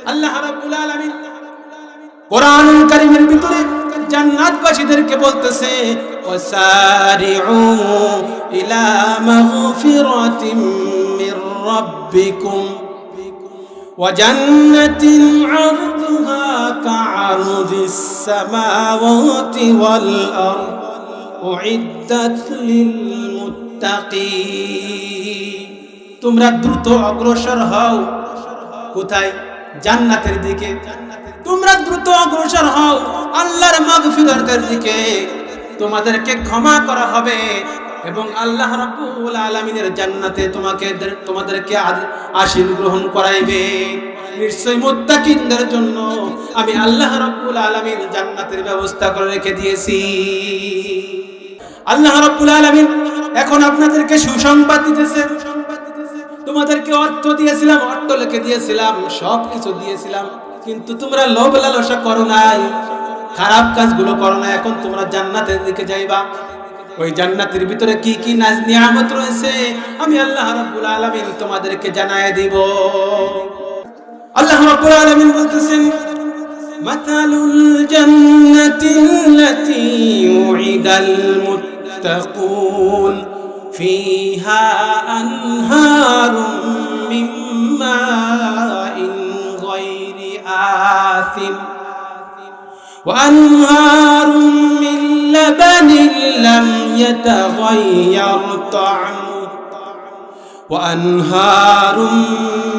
আল্লাহ রাব্বুল আলামিন কোরআনুল কারীমের ভিতরে জান্নাতবাসীদেরকে বলতেছে ওয়াসারিউ ইলা মাগফিরাতিম মির রাব্বিকুম وجنة عرضها كعرض السماوات والأرض أعدت للمتقين তোমরা দ্রুত অগ্রসর হও কোথায় জান্নাতের দিকে। তোমরা দ্রুত অগ্রসর হও আল্লাহর মাগফিরাতের দিকে। তোমাদেরকে ক্ষমা করা হবে এবং আল্লাহ রাব্বুল আলামিনের জান্নাতে তোমাকে তোমাদেরকে আসীন গ্রহণ করাইবে। নিশ্চয় মুত্তাকিনদের জন্য আমি আল্লাহ রাব্বুল আলামিন জান্নাতের ব্যবস্থা করে রেখে দিয়েছি। আল্লাহ রাব্বুল আলামিন এখন আপনাদেরকে সুসংবাদ দিতেছে। তোমাদেরকে অর্থ দিয়েছিলাম, অর্থ লেখে দিয়েছিলাম সব কিছু দিয়েছিলাম। কিন্তু তোমরা লোভ লালসা করো নাই। খারাপ কাজগুলো করো না এখন তোমরা জান্নাতের দিকে যাইবা। ওই জান্নাতের ভিতরে কি কি নাজ নিয়ামত রয়েছে, আমি আল্লাহ রাব্বুল আলামিন তোমাদেরকে জানায় দিব। আল্লাহ রাব্বুল আলামিন বলতেছেন, মাতালুল জান্নাতিল্লাতী ইউইদাল মুত্তাকুন। فيها أنهار من ماء غير آثم وأنهار من لبن لم يتغير طعمه وأنهار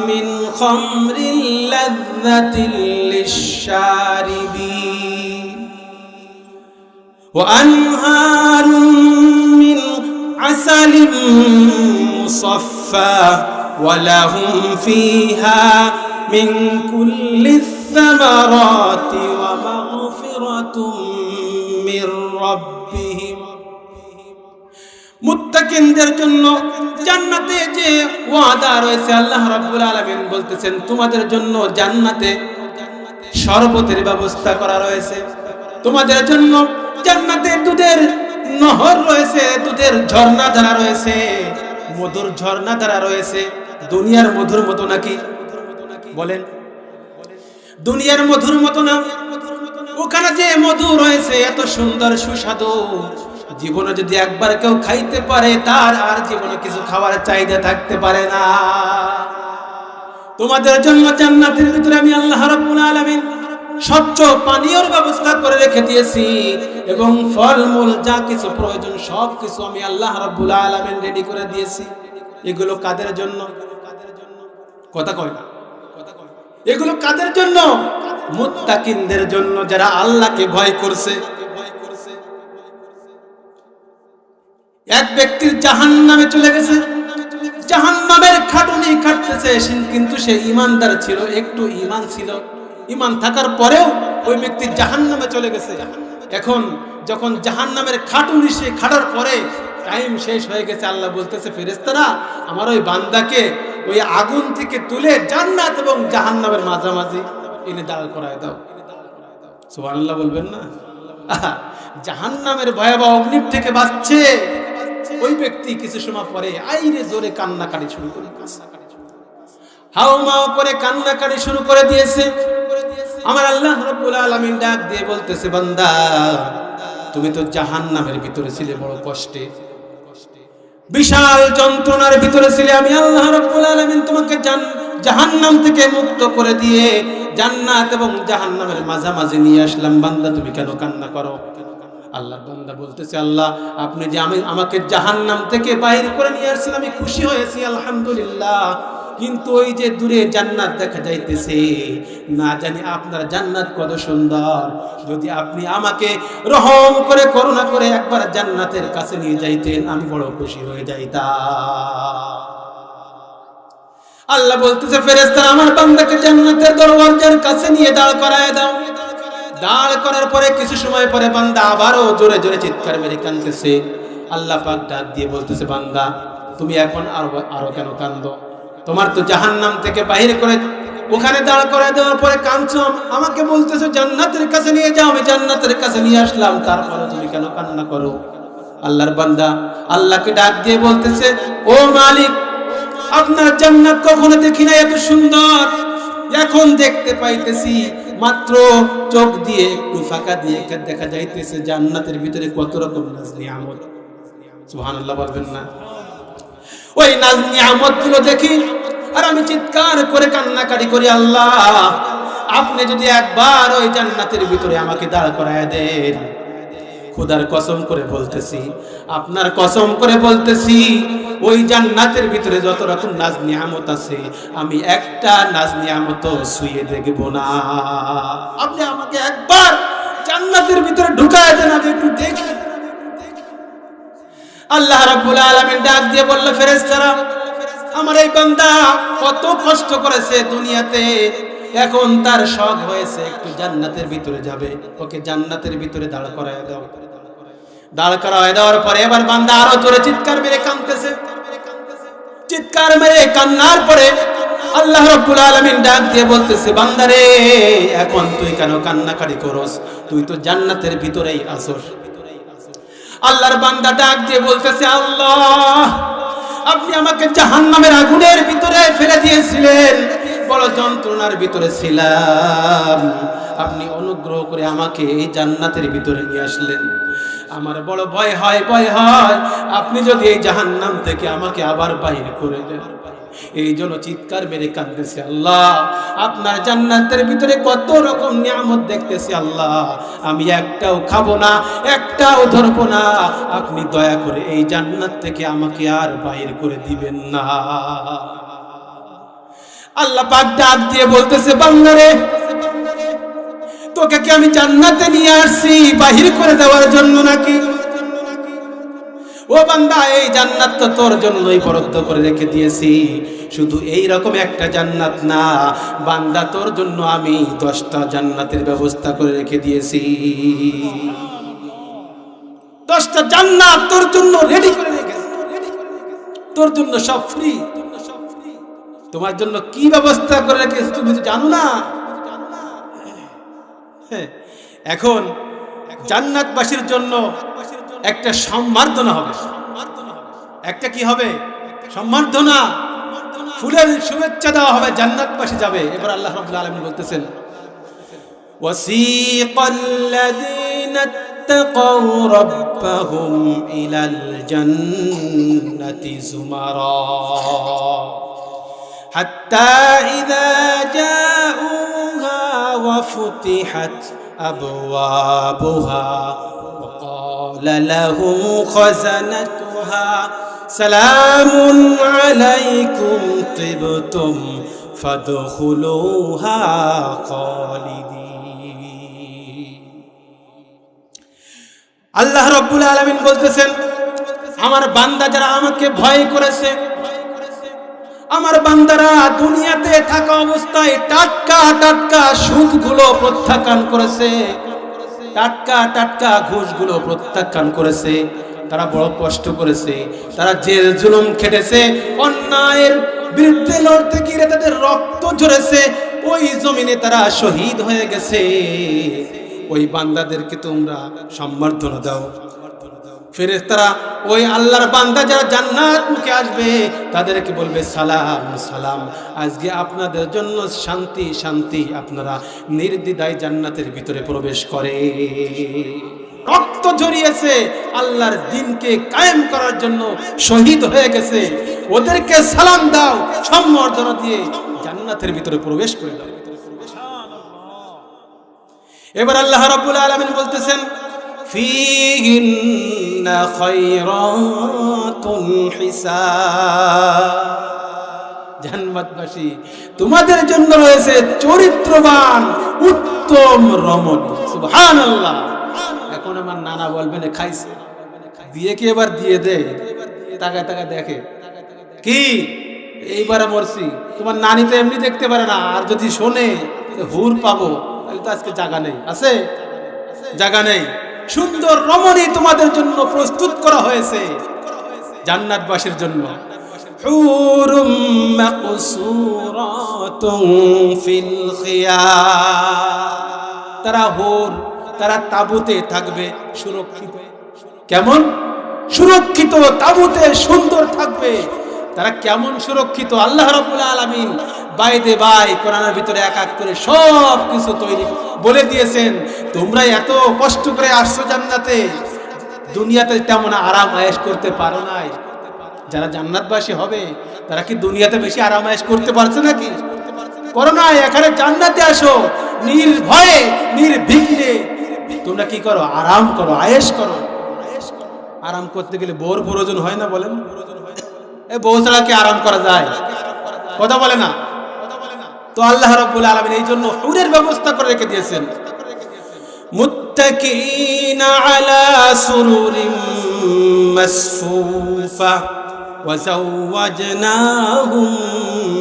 من خمر لذة للشاربين وأنهار عسل مصفى ولهم فيها من كل الثمرات ومغفرة من ربهم মুত্তাকিনদের জন্য জান্নাতে যে ওয়াদা রয়েছে আল্লাহ রাব্বুল আলামিন বলতেছেন তোমাদের জন্য জান্নাতে শরবতের ব্যবস্থা করা রয়েছে তোমাদের জন্য জান্নাতে দুধের নহর রয়েছে, দুধের ঝর্ণা ধারা রয়েছে, মধুর ঝর্ণা ধারা রয়েছে, দুনিয়ার মধুর মতো নাকি? বলেন। দুনিয়ার মধুর মতো না? ওখানে যে মধু রয়েছে, এত সুন্দর, সুস্বাদু। জীবনে যদি একবার কেউ খাইতে পারে, তার আর জীবনে কিছু খাওয়ার চাহিদা থাকতে পারে না। তোমাদের জন্য জান্নাতের ভিতরে আমি আল্লাহ রাব্বুল আলামিন স্বচ্ছ পানীয়র ব্যবস্থা করে রেখে দিয়েছি। এবং ফলমূল যা কিছু প্রয়োজন সব কিছু আমি আল্লাহ রাব্বুল আলামিন রেডি করে দিয়েছি। এগুলো কাদের জন্য? কথা কয় না। এগুলো কাদের জন্য? মুত্তাকিনদের জন্য, যারা আল্লাহকে ভয় করছে। এক ব্যক্তির জাহান নামে চলে গেছে। জাহান নামের খাটুনি খাটতেছে কিন্তু সে ইমানদার ছিল, একটু ইমান ছিল। ইমান থাকার পরেও ওই ব্যক্তি জাহান নামে চলে গেছে। এখন যখন জাহান নামের খাটুনি সে খাটার পরে টাইম শেষ হয়ে গেছে, আল্লাহ বলতেছে ফেরেস্তারা আমার ওই বান্দাকে ওই আগুন থেকে তুলে জান্নাত এবং জাহান নামের মাঝামাঝি এনে দাঁড় করায় দাও। সুবহানাল্লাহ বলবেন না? জাহান নামের ভয়াবহ অগ্নির থেকে বাঁচছে। ওই ব্যক্তি কিছু সময় পরে আইরে জোরে কান্নাকাটি শুরু করে হাও মাও করে কান্নাকাটি শুরু করে দিয়েছে। আমার আল্লাহ রব্বুল আলামিন ডাক দিয়ে বলতেছে, বান্দা, তুমি তো জাহান নামের ভিতরে ছিলে, বড় কষ্টে। বিশাল যন্ত্রণার ভিতরে ছিলে আমি আল্লাহ রাব্বুল আলামিন তোমাকে জাহান্নাম থেকে মুক্ত করে দিয়ে জান্নাত এবং জাহান্নামের মাঝামাঝি নিয়ে আসলাম। বান্দা, তুমি কেন কান্না করো? আল্লাহ বান্দা বলতেছে, আল্লাহ, আপনি যে আমি, আমাকে জাহান্নাম থেকে বাইরে করে নিয়ে আসছেন, আমি খুশি হয়েছি, আলহামদুলিল্লাহ। কিন্তু ওই যে দূরে জান্নাত দেখা যাইতেছে। না জানি আপনার জান্নাত কত সুন্দর। যদি আপনি আমাকে রহম করে, করুণা করে একবার জান্নাতের কাছে নিয়ে যাইতেন, আমি বড় খুশি হয়ে যাইতাম। আল্লাহ বলতেছে ফেরেস্তারা আমার বান্দাকে জান্নাতের দরওয়াজার কাছে নিয়ে দাঁড় করায় দাও। দাঁড় করার পরে কিছু সময় পরে বান্দা আবারও জোরে জোরে চিৎকার মেরে কাঁদতেছে। আল্লাহ পাক ডাক দিয়ে বলতেছে, বান্দা, তুমি এখন আরও আরও কেন কান্দো তোমার তো জাহান্নাম থেকে বাহির করে ওখানে দাঁড় করায় দেওয়ার পরে কাঁদছো। আমাকে বলতেছো, জান্নাতের কাছে নিয়ে যাও, আমি জান্নাতের কাছে নিয়ে আসলাম। তারপরে তুমি কেন কান্না করো? আল্লাহর বান্দা আল্লাহকে ডাক দিয়ে বলতেছে, ও মালিক, আপনার জান্নাত কখনো দেখি না এত সুন্দর। এখন দেখতে পাইতেছি, মাত্র চোখ দিয়ে একটু ফাঁকা দিয়ে দেখা যাইতেছে, জান্নাতের ভিতরে কত রকম নাজ নিয়ামত সুবহানাল্লাহ বলবেন না। ওই নাজ নিয়ামতগুলো দেখি। আর আমি চিৎকার করে কান্নাকাটি করি, আল্লাহ, আপনি যদি একবার ওই জান্নাতের ভিতরে আমাকে দাঁড় করায় দেন। খুদার কসম করে বলতেছি, আপনার কসম করে বলতেছি, ওই জান্নাতের ভিতরে যত রকম নাজ নিয়ামত আছে, আমি একটা নাজ নিয়ামত শুয়ে দেখব না। আপনি আমাকে একবার জান্নাতের ভিতরে ঢুকায় দেন, আমি একটু দেখি। আল্লাহ রাব্বুল আলামিন ডাক দিয়ে বলল, ফেরেশতারা, আমার এই বান্দা কত কষ্ট করেছে দুনিয়াতে। এখন তার শখ হয়েছে একটু জান্নাতের ভিতরে যাবে। ওকে জান্নাতের ভিতরে দাঁড় করায় দাও। দাঁড় করায় দেওয়ার পরে এবার বান্দা আরও জোরে চিৎকার মেরে কাঁদতেছে। চিৎকার মেরে কান্নার পরে আল্লাহ রাব্বুল আলামিন ডাক দিয়ে বলতেছে বান্দারে এখন তুই কেন কান্নাকাটি করস? তুই তো জান্নাতের ভিতরেই আসস আল্লাহর বান্দা ডাক দিয়ে বলতেছে, আল্লাহ, আপনি আমাকে জাহান্নামের আগুনের ভিতরে ফেলে দিয়েছিলেন। বড় যন্ত্রণার ভিতরে ছিলাম। আপনি অনুগ্রহ করে আমাকে এই জান্নাতের ভিতরে নিয়ে আসলেন। আমার বড় ভয় হয় ভয় হয়। আপনি যদি এই জাহান্নাম থেকে আমাকে আবার বাহির করে দেন। এই জন্য চিৎকার মেরে কাঁদতেছি আল্লাহ। আপনার জান্নাতের ভিতরে কত রকম নিয়ামত দেখতেছি আল্লাহ। আমি একটাও খাব না, একটাও ধরবো না। আপনি দয়া করে এই জান্নাত থেকে আমাকে আর বাইর করে দিবেন না। আল্লাহ পাক ডাক দিয়ে বলতেছে বাংলারে তোকে কি আমি জান্নাতে নিয়ে আসছি, বাহির করে দেওয়ার জন্য নাকি? ও বান্দা এই জান্নাত তো তোর জন্যই বরাদ্দ করে রেখে দিয়েছি। শুধু এই রকম একটা জান্নাত না বান্দা তোর জন্য আমি দশটা জান্নাতের ব্যবস্থা করে রেখে দিয়েছি। দশটা জান্নাত তোর জন্য রেডি করে রেখেছি তোর জন্য সব ফ্রি তোমার জন্য কি ব্যবস্থা করে রেখেছি তুমি তো জানো না। হ্যাঁ, এখন জান্নাতবাসীর জন্য একটা সম্মার্ধনা হবে একটা কি হবে সম্মার্ধনা ফুলের শুভেচ্ছা দেওয়া হবে জান্নাতবাসী যাবে এবার আল্লাহ রাব্বুল আলামিন বলতেছেন وسيق الذين اتقوا ربهم إلى الجنة زمرا حتى إذا جاءوها وفتحت أبوابها وقال لهم خزنتها سلام عليكم طبتم فادخلوها خالدين আল্লাহ রব্বুল আলমিন বলতেছেন আমার বান্দা যারা আমাকে ভয় করেছে আমার বান্দারা দুনিয়াতে থাকা অবস্থায় টাটকা টাটকা সুদগুলো প্রত্যাখ্যান করেছে টাটকা টাটকা ঘুষগুলো প্রত্যাখ্যান করেছে, তারা বড় কষ্ট করেছে, তারা জেল জুলুম খেটেছে, অন্যায়ের বিরুদ্ধে লড়তে গিয়ে তাদের রক্ত ঝরেছে, ওই জমিনে তারা শহীদ হয়ে গেছে। ওই বান্দাদেরকে তোমরা সম্বর্ধনা দাও। ফেরেস্তারা ওই আল্লাহর বান্দা যারা জান্নাত মুখে আসবে, তাদেরকে বলবে, সালাম সালাম। আজকে আপনাদের জন্য শান্তি শান্তি আপনারা নির্দিদায় জান্নাতের ভিতরে প্রবেশ করে। রক্ত ঝরিয়েছে আল্লাহর দিনকে কায়েম করার জন্য, শহীদ হয়ে গেছে। ওদেরকে সালাম দাও, সম্বর্ধনা দিয়ে জান্নাতের ভিতরে প্রবেশ করে দাও। এবার আল্লাহ রাব্বুল আলামিন বলতেছেন, ফিহিন জান্নাতবাসী, তোমাদের জন্য রয়েছে চরিত্রবান, উত্তম রমণী। সুবহানাল্লাহ। এখন আমার নানা বলবেন খাইছে দিয়ে কি এবার দিয়ে দে। তাকায় তাকায় দেখে। কি? এইবারে মরছি। তোমার নানি তো এমনি দেখতে পারে না। আর যদি শোনে, হুর পাবো। তাহলে তো আজকে জায়গা নেই। আছে? জায়গা নেই। সুন্দর রমণী তোমাদের জন্য প্রস্তুত করা হয়েছে জান্নাতবাসীর জন্য। তারা হোর, তারা তাবুতে থাকবে, সুরক্ষিত। কেমন? সুরক্ষিত তাবুতে সুন্দর থাকবে। তারা কেমন সুরক্ষিত? আল্লাহ রাব্বুল আলামিন বাইদে বাই কোরআনের ভিতরে এক এক করে সব কিছু তৈরি বলে দিয়েছেন। তোমরা এত কষ্ট করে আসছো জান্নাতে। দুনিয়াতে তেমন আরাম আয়েশ করতে পারো নাই। যারা জান্নাতবাসী হবে, তারা কি দুনিয়াতে বেশি আরাম আয়েশ করতে পারছে নাকি? করো না এখানে জান্নাতে আসো। নির্ভয়ে, নির্বিঘ্নে। তোমরা কি করো? আরাম করো, আয়েশ করো। আরাম করতে গেলে বোর প্রয়োজন হয় না বলেন? এ বউ ছাড়া কি আরাম করা যায়? কথা বলে না। তো আল্লাহ রাব্বুল আলামিন এই জন্য হুরের ব্যবস্থা করে রেখে দিয়েছেন মুত্তাকিন আলা সুরুরিম মাসফুফা وزوجناهم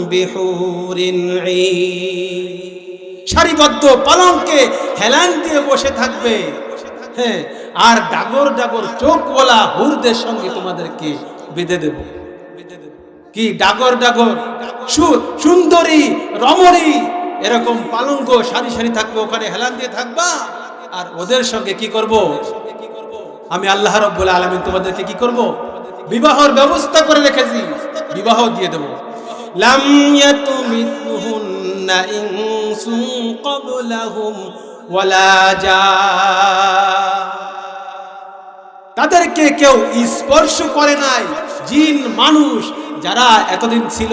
بحور عين সারিবদ্ধ পালঙ্কে হেলান দিয়ে বসে থাকবে হ্যাঁ আর ডাগর ডাগর চোখওয়ালা হুরদের সঙ্গে তোমাদেরকে বেঁধে দেব কি ডাগর ডাগর? সুন্দরী, রমণী, এরকম পালঙ্ক সারি সারি থাকবে, ওখানে হেলান দিয়ে থাকবা। আর ওদের সঙ্গে কি করব? আমি আল্লাহ রব্বুল আলমিন তোমাদেরকে কি করব? বিবাহর ব্যবস্থা করে রেখেছি। বিবাহ দিয়ে দেব। তাদেরকে কেউ স্পর্শ করে নাই। জিন, মানুষ যারা এতদিন ছিল,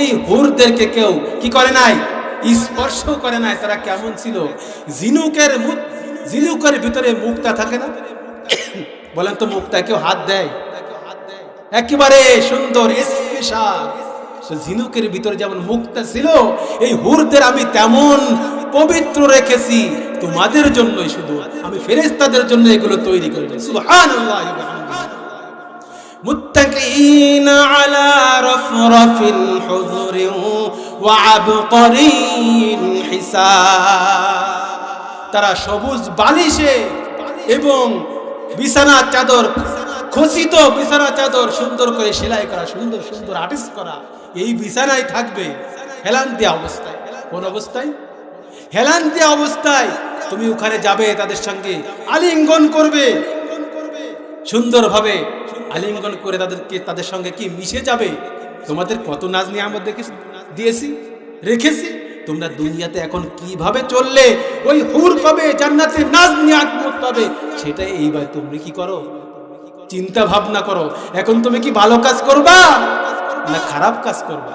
এই হুরদেরকে কেউ কি করে নাই? স্পর্শ করে নাই, তারা কেমন ছিল? জিনুকের জিনুকের ভিতরে মুক্তা থাকে না? বলেন তো মুক্তা কেউ হাত দেয়? একেবারে সুন্দর, স্পেশাল। ঝিনুকের ভিতরে যেমন মুক্তা ছিল, এই হুরদের আমি তেমন পবিত্র রেখেছি। তোমাদের জন্যই শুধু। আমি ফেরেশতাদের জন্য এগুলো তৈরি করেছি। সুবহানাল্লাহ ওয়া বিহামদিহি متكئين على رفرف حضر وعبقري حساب তারা সবুজ বালিশে এবং বিছানা চাদর খচিত বিছানা চাদর সুন্দর করে সেলাই করা সুন্দর সুন্দর আর্টিস্ট করা এই বিছানায় থাকবে হেলান দেওয়া অবস্থায় কোন অবস্থায় হেলান দেওয়া অবস্থায় তুমি ওখানে যাবে তাদের সঙ্গে আলিঙ্গন করবে সুন্দরভাবে আলিঙ্গন করে তাদেরকে তাদের সঙ্গে কি মিশে যাবে তোমাদের কত নাজ নিয়ামত দেখে দিয়েছি, রেখেছি। তোমরা দুনিয়াতে এখন কীভাবে চললে? ওই হুর কবে জান্নাতে নাজ নিয়ে নিয়ামত পাবে সেটা এইবার তুমি কি করো? চিন্তা ভাবনা করো। এখন তুমি কি ভালো কাজ করবা? না খারাপ কাজ করবা?